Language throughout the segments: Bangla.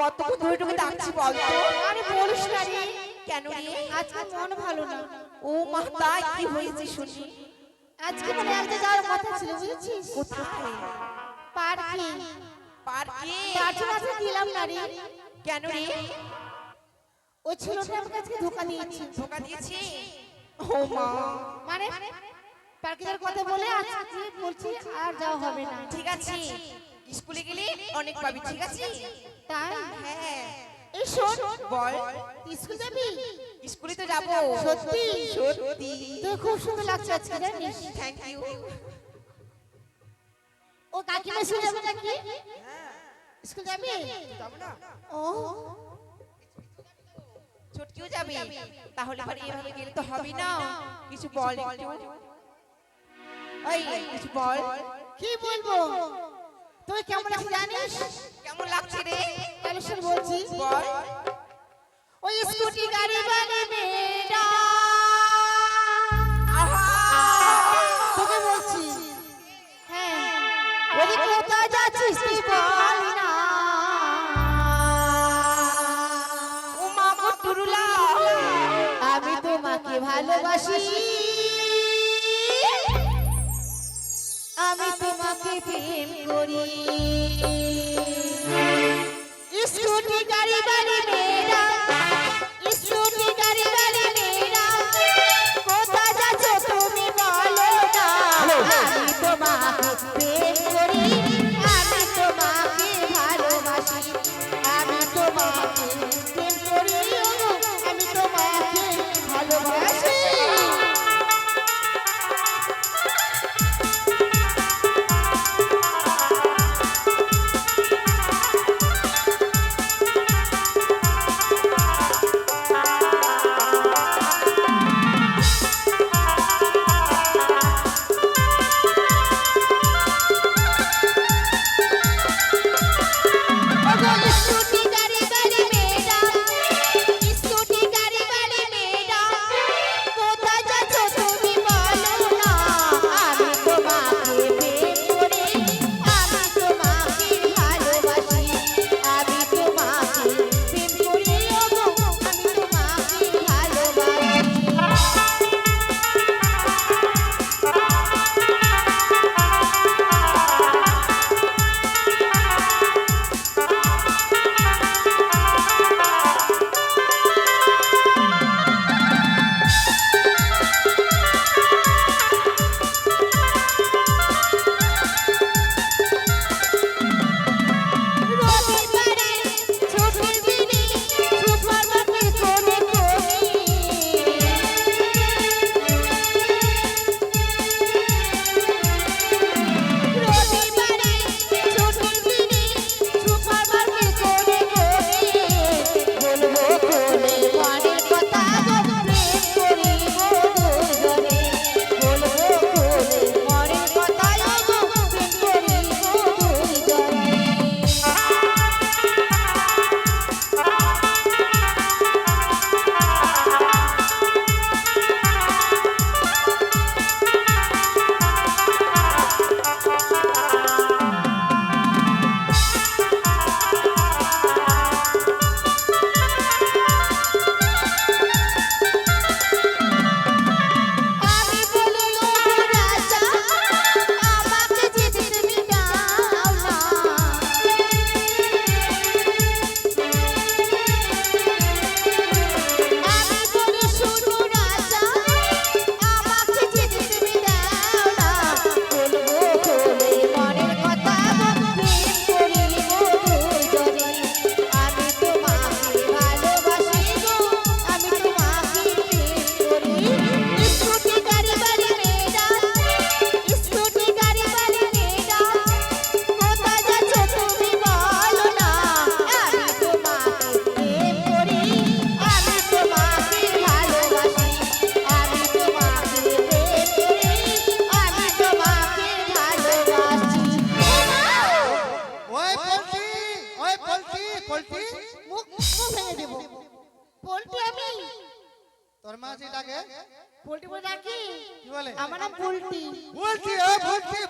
কতক্ষণ ধরে তোকে ডাকছি বলতো আরে বলিস না রে। কেন রে? আজকে মন ভালো না। ও মা তাই কি হয়েছে শুনি। আজকে মানে একটা যাওয়ার কথা ছিল বুঝেছিস? কোথায়? পার্কে। পার্কে? তার জন্য আজকে দিলাম না রে। কেন রে? ওই ছেলেটা আমার কাছে ধোকা দিয়েছে। ধোকা দিয়েছে? ও মা। মানে পার্কে যাওয়ার কথা বলে আজকে বলছি আর যাওয়া হবে না। ঠিক আছে। স্কুলে গেলে অনেক পাবি ঠিক আছে? তাই? হ্যাঁ। এই শোন বল স্কুল যাবি? স্কুলে তো যাব। সত্যি? সত্যি। তোর খুব সুন্দর লাগছে আজকে জানিস? থ্যাংক ইউ ও কাকিমা স্কুল যাবে নাকি? স্কুল যাবি? যাব না। ও। ছুটকিও যাবে? তাহলে পরে এভাবে গেলে তো হবে না। কিছু বল। একটু। এই কিছু বল। কি বলব? তুই কেমন লাগছে জানিস? কেমন লাগছে রে? তাহলে শোন বলছি বল। ওই স্কুটি গাড়ি বাড়ি মেয়েরা তোকে বলছি। হ্যাঁ। ওরে কোথায় যাচ্ছিস তুই বল না। ও গো টুরুলা আমি তোমাকে ভালোবাসি। করি। স্কুটি গাড়ি গাড়ি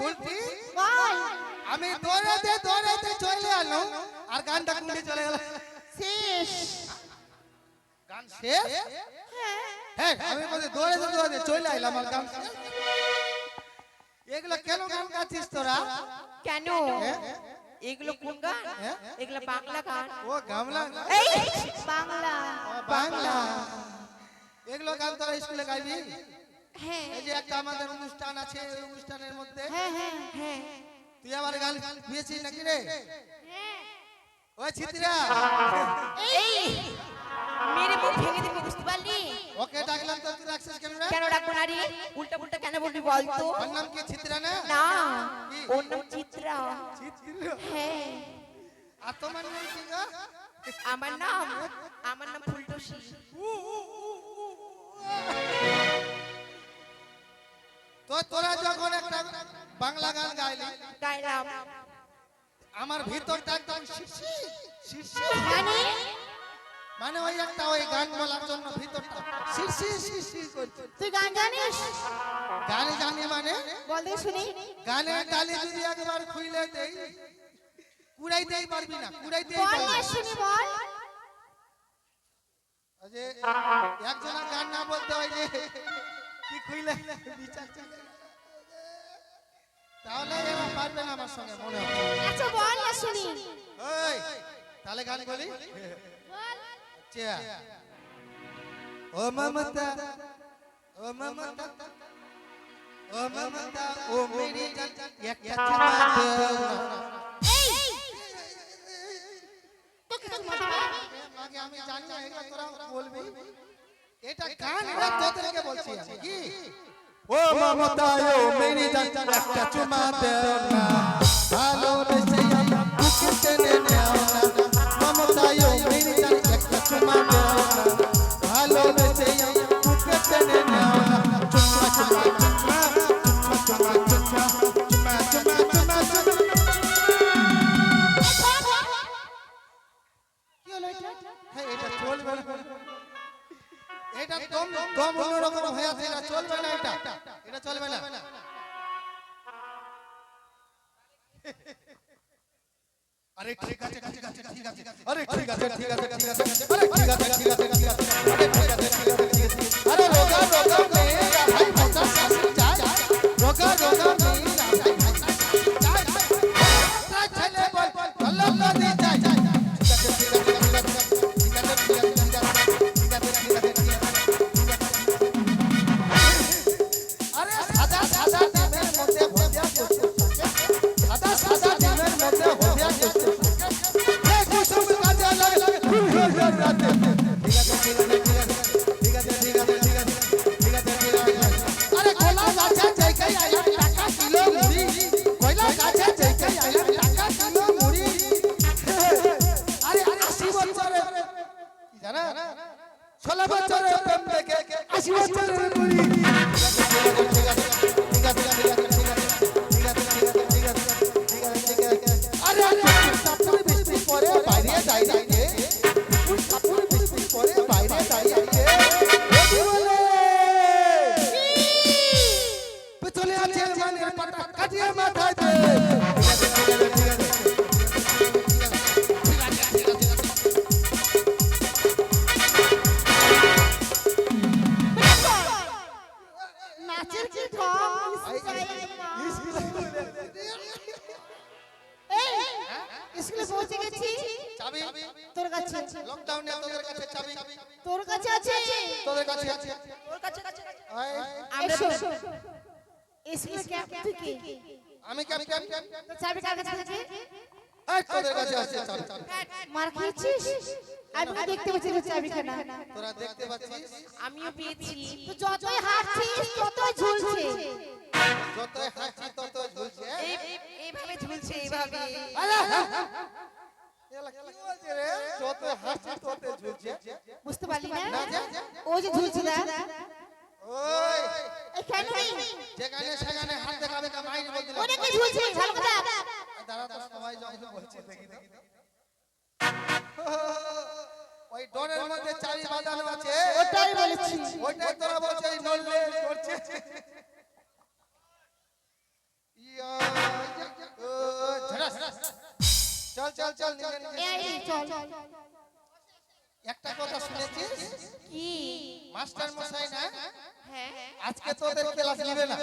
বলছি বলছি বল আমি দৌড়াতে দৌড়াতে চলে এলাম আর গানটা কুন্ডি চলে গেল। শেষ। গান শেষ? হ্যাঁ। আমি বলছি দৌড়ে দৌড়ে দৌড়ে চলে আইলাম আর গান এগুলো কেন গান গাচ্ছিস তোরা? কেন? হ্যাঁ? এগুলো কোন গান? হ্যাঁ? এগুলো বাংলা গান। ও গামলা? এই বাংলা। বাংলা। এগুলো গান তোরা স্কুলে গাইবি? হ্যাঁ এই যে একটা আমাদের অনুষ্ঠান আছে ওই অনুষ্ঠানের মধ্যে হ্যাঁ হ্যাঁ হ্যাঁ তুই গান গিয়েছিস নাকি রে ওই ছিত্রা এই মেরে মুখ ভেঙে দিবি বুঝতে পারলি ওকে ডাকলাম তো তুই রাখছিস কেন রে কেন রাখব না রে উল্টা পুল্টা কেন বলবি বলতো ওর নাম কি ছিত্রা না না ওর নাম চিত্রা ছিত্রা হ্যাঁ আর তোমার নাম কি গো আমার নাম আমার নাম ফুলটুসি তো তোরা যখন একটা বাংলা গান গাইলি গাইলাম। আমার ভিতরটা একদম শিরশির শিরশির মানে? মানে ওই একটা ওই গান বলার জন্য ভিতরটা শিরশির শিরশির করছে। তুই গান জানিস? গান জানি মানে? বল দে শুনি। গানের ডালি যদি একবার খুইলে দেই কুড়াইতেই পারবি না কুড়াইতেই বল পারবি না শুনি বল। যে একজনের গান না বলতে হয় যে কি খুইলে বিচার চলে। তাহলে এরা পারবে না আমার সঙ্গে মনে আচ্ছা বল না শুনি। ওই তাহলে গান বলি আচ্ছা। ও মমতা ও মমতা ও মমতা ও মেরি জান একটা চুমা দাও আমি জানি না তোরা বলবি। এটা গান না তোদেরকে বলছি আমি। কি? ও মমতা ও মেনি জান একটা চুমা দেও না। ভালোবেসে বুকে টেনে নেও না। মমতা ও মেনি জান একটা চুমা দাও Mocarón দেখতে পাচ্ছি তোর চাবিখানা তোরা দেখতে পাচ্ছিস? আমিও পেয়েছি। তো যতই হাঁটছিস ততই ঝুলছে। যতই হাসি ততই ঝুলছে এই এই- এইভাবে ঝুলছে এইভাবে এলা কি বলছে রে? যতই হাসি ততই ঝুলছে। বুঝতে পারলি না? না যে ও যে ঝুলছে দেখ ওই। এখানে যেখানে সেখানে হাত দেখাবে তা মাইনে বলতে ওটা কি ঝুলছে? ভালো কথা। দাঁড়া তো সবাই যখন বলছে দেখি দেখি দেখি। ওই ডোরের মধ্যে চাবি বাঁধানো আছে। ওটাই বলেছি। ওইটাই তোরা বলছে এই নড়লে করছে। ইয়া, ও। চল চল চল একটা কথা শুনেছিস? কি? মাস্টার মশাই না? হ্যাঁ। আজকে তোদের ক্লাস নিবে না।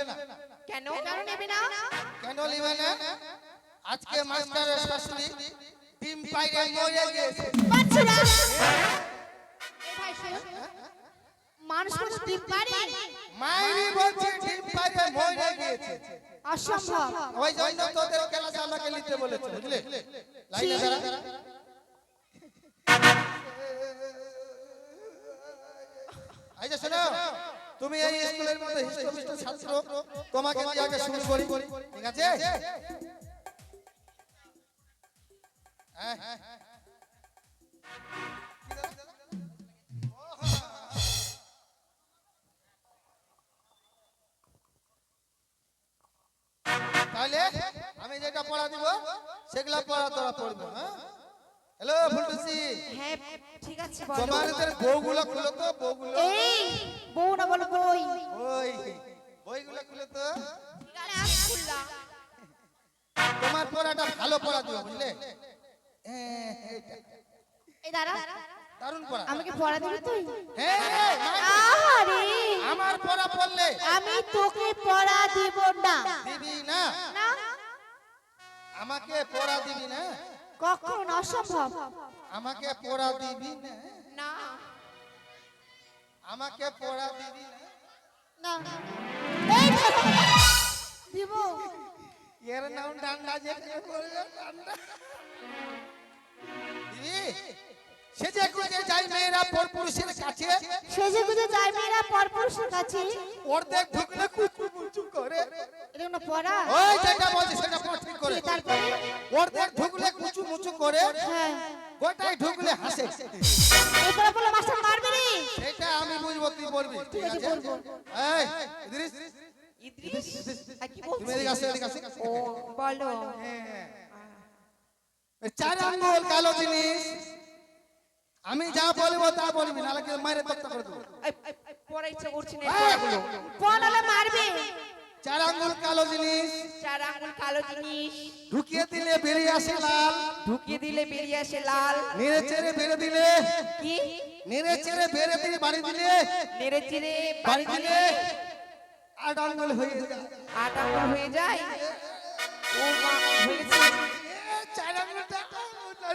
কেন? কেন নেবে না? কেন নিবে না? আজকে মাস্টারের শাশুড়ি ডিম পাইরে মরে গেছে বাচ্চারা! মানুষ মানুষ ডিম পারে মাইরি বলছে ডিম পাইরে মরে গেছে অসম্ভব। ওই জন্য তোদের ক্লাস আমাকে নিতে বলেছে বুঝলে? লাইনে দাঁড়া। এই যে শোনো। তুমি এই স্কুলের মধ্যে হিস্টোমিষ্ট ছাত্র তোমাকে আগে শুরু করি। ঠিক আছে? তাহলে আমি যেটা পড়া দিব সেগুলা পড়া তোরা পড়ব হ্যাঁ? হ্যালো ফুলটুসি। হ্যাঁ ঠিক আছে বলো। তোমাদের বউগুলো খুলো তো বউগুলো। এই বউ না বলো বই। ওই বইগুলো খুলে তো। ঠিক আছে খুললাম। তোমার পড়াটা ভালো পড়া দিও বুঝলে? হ্যাঁ, এই দাঁড়া দারুণ পড়া। আমাকে পড়া দিবি তুই? হ্যাঁ হ্যাঁ, আহারে। আমার পড়া পড়লে। আমি তোকে পড়া দিব না। দিবি না। না? আমাকে পড়া দিবি না। কখন? অসম্ভব। আমাকে পড়া দিবি না। না। আমাকে পড়া দিবি না। না। এই দিব। এর নাম ডান্ডা যেখানে পড়বে ডান্ডা। দিবি সে যে যায় মেয়েরা পর পুরুষের কাছে। সেজে গুজে যায় মেয়েরা পরপুরুষের কাছে। অর্ধেক ঢুকলে কুচু মুচু করে। এটা কোনো পড়া? ওই যেটা বলছি সেটা পড় ঠিক করে। তারপরে? অর্ধেক ঢুকলে কুচু মুচু করে। হ্যাঁ। গোটাই ঢুকলে হাসে। এই বলে মাস্টার মারবে রে সেটা আমি বুঝব তুই বলবি? ঠিক আছে, বলব। এই ইদ্রিস। ইদ্রিস? তুমি এদিকে আসো এদিকে আসো। ও বলো। এই চার আঙ্গুল কালো জিনিস। আমি যা বলব তা বলবি নাহলে কিন্তু মায়ের তক্তা করে দেবো। পড়া ইচ্ছা করছে না। পড়ালে মারবে। চার আঙ্গুল কালো জিনিস। চার আঙুল কালো জিনিস। ঢুকিয়ে দিলে বেরিয়ে আসে লাল। ঢুকিয়ে দিলে বেরিয়ে আসে লাল। নেড়ে চেড়ে বেড়ে দিলে। কি? নেড়ে চেড়ে বেড়ে দিলে বাড়ি দিলে। নেড়ে চিড়ে বাড়ি দিলে। আট আঙ্গুল হয়ে যায়। আট আঙুল হয়ে যায়। ও মা হয়েছে।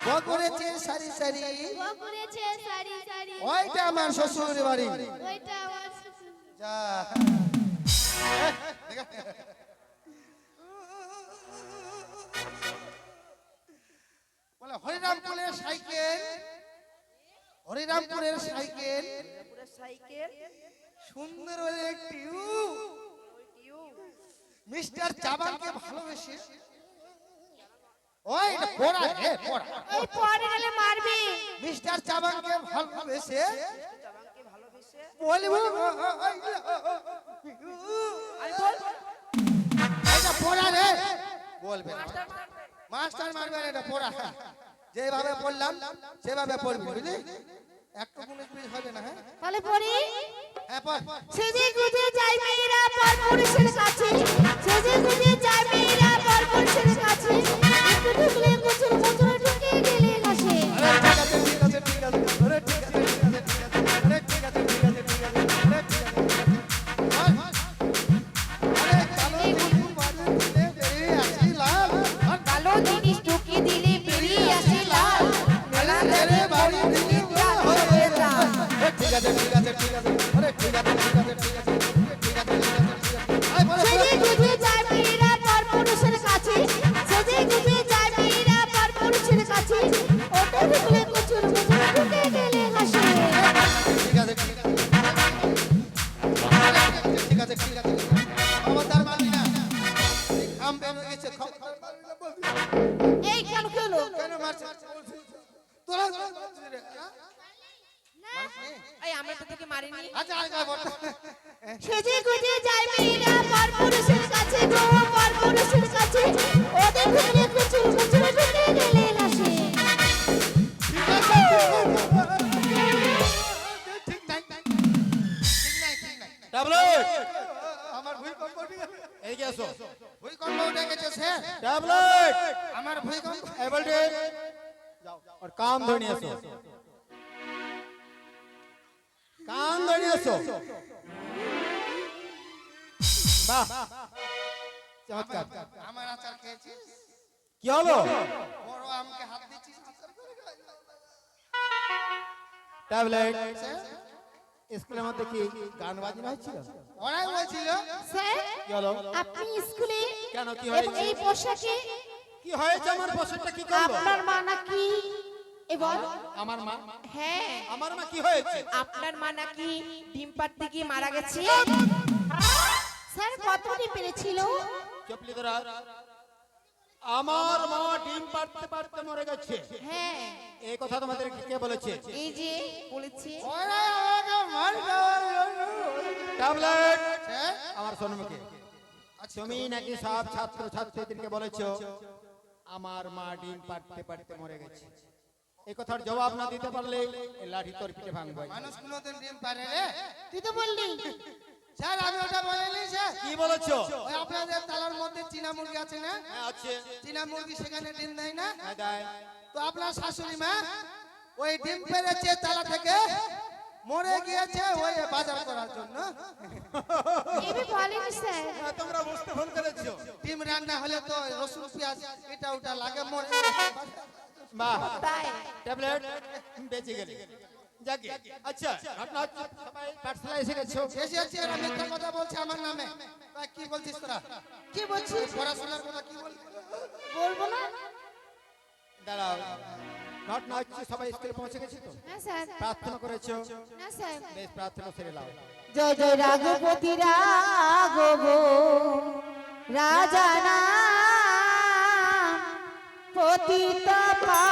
এদিকে সারি সারি। বকুড়েছে সারি সারি। ওইটা আমার শ্বশুর বাড়ি। ওইটা আমার শ্বশুর। যা। বলে হরিরামপুরের সাইকেল হরিরামপুরের সাইকেল। সাইকেল। সুন্দর একটি মিস্টার চাবানকে ভালোবেসে ওই পড়া হে পড়া এই পরে গেলে মারবে মিস্টার চাবানকে ভালোবেসে বলব আমি বলব এটা পড়া রে বলবে। মাস্টার মারবে এটা পড়া যেভাবে পড়লাম সেভাবে পড়বি বুঝলি একটু কোনো হবে না হ্যাঁ তাহলে পড়ি হ্যাঁ পড় সেজে গুজে যায় মেয়েরা পরপুরুষের কাছে সেজে গুজে মেয়েরা পরপুরুষের কাছে একটু তোরা হ্যাঁ? এই আমরা তো তোকে মারিনি। আচ্ছা আচ্ছা বলতো সেজে গুজে যায় মেয়েরা পরপুরুষের কাছে গো পরপুরুষের কাছে। ওদের ভিতরে কুচুর মুচুর ঢুকে গেলে নাই ট্যাবলেট আমার ভূমিকম্প উঠে গেছে। এদিকে আসো। ভূমিকম্প উঠে গেছে স্যার ট্যাবলেট আমার ভূমিকম্প এবারে और নিয়ে আসো কান ধরে নিয়ে আসো বাহ চমৎকার আমার আচার খেয়েছিস কি হলো বড় আমকে হাত দিচ্ছিস। ট্যাবলেট স্যার, স্কুলের মধ্যে কি গান বাজনা হচ্ছিল ওরাই বলছিল স্যার কি হলো আপনি স্কুলে কেন কি হয়েছে এই পোশাকে কি হয়েছে আমার পোশাকটা কি করল? আপনার মা নাকি? এবং আমার মা? হ্যাঁ। আমার মা কি হয়েছে? আপনার মা নাকি ডিম পাড়তে গিয়ে মারা গেছে? স্যার কতটি পেরেছিল? চপলি ধরা আমার মা ডিম পারতে পারতে মরে গেছে। হ্যাঁ। এই কথা তোমাদের কে বলেছে? এই যে বলেছে। ওরাই আমাকে মার খাওয়ার জন্য ট্যাবলেট আমার সোনমুখী। তুমি নাকি সব ছাত্র ছাত্রীদেরকে বলেছ আমার মা ডিম পাড়তে পারতে মরে গেছে। এই কথার জবাব না দিতে পারলে এই লাঠি তোর পিঠে ভাঙবো মানুষ কোনোদিন ডিম পারে রে। তুই তো বললি। স্যার আমি ওটা বলিনি স্যার। কি বলেছ? ওই আপনাদের তালার মধ্যে চীনা মুরগি আছে না? হ্যাঁ আছে। চীনা মুরগি সেখানে ডিম দেয় না? হ্যাঁ দেয়। তো আপনার শাশুড়ি মা ওই ডিম পেরেছে তালা থেকে মরে গিয়েছে ওই বাজার করার জন্য। এমনি বলেনি স্যার। হ্যাঁ, তোমরা বুঝতে ভুল করেছ। ডিম রান্না হলে তো রসুন পেঁয়াজ এটা ওটা লাগে মরে ট্যাবলেট বেঁচে গেলে। যাকে আচ্ছা ঘটনা সবাই পাঠশালায় এসে গেছো? শেষে হচ্ছে এরা মিথ্যা কথা বলছে আমার নামে। কি বলছিস তোরা? কি বলছিস? পড়াশোনার কথা কি বলছিস বলব না? দাঁড়াও। ঘটনা হচ্ছে সবাই স্কুলে পৌঁছে গেছে তো? হ্যাঁ প্রার্থনা করেছ? বেশ প্রার্থনা সেরে নাও। জয় জয় রাঘবতী রাঘব রাজা নাম পতিত পা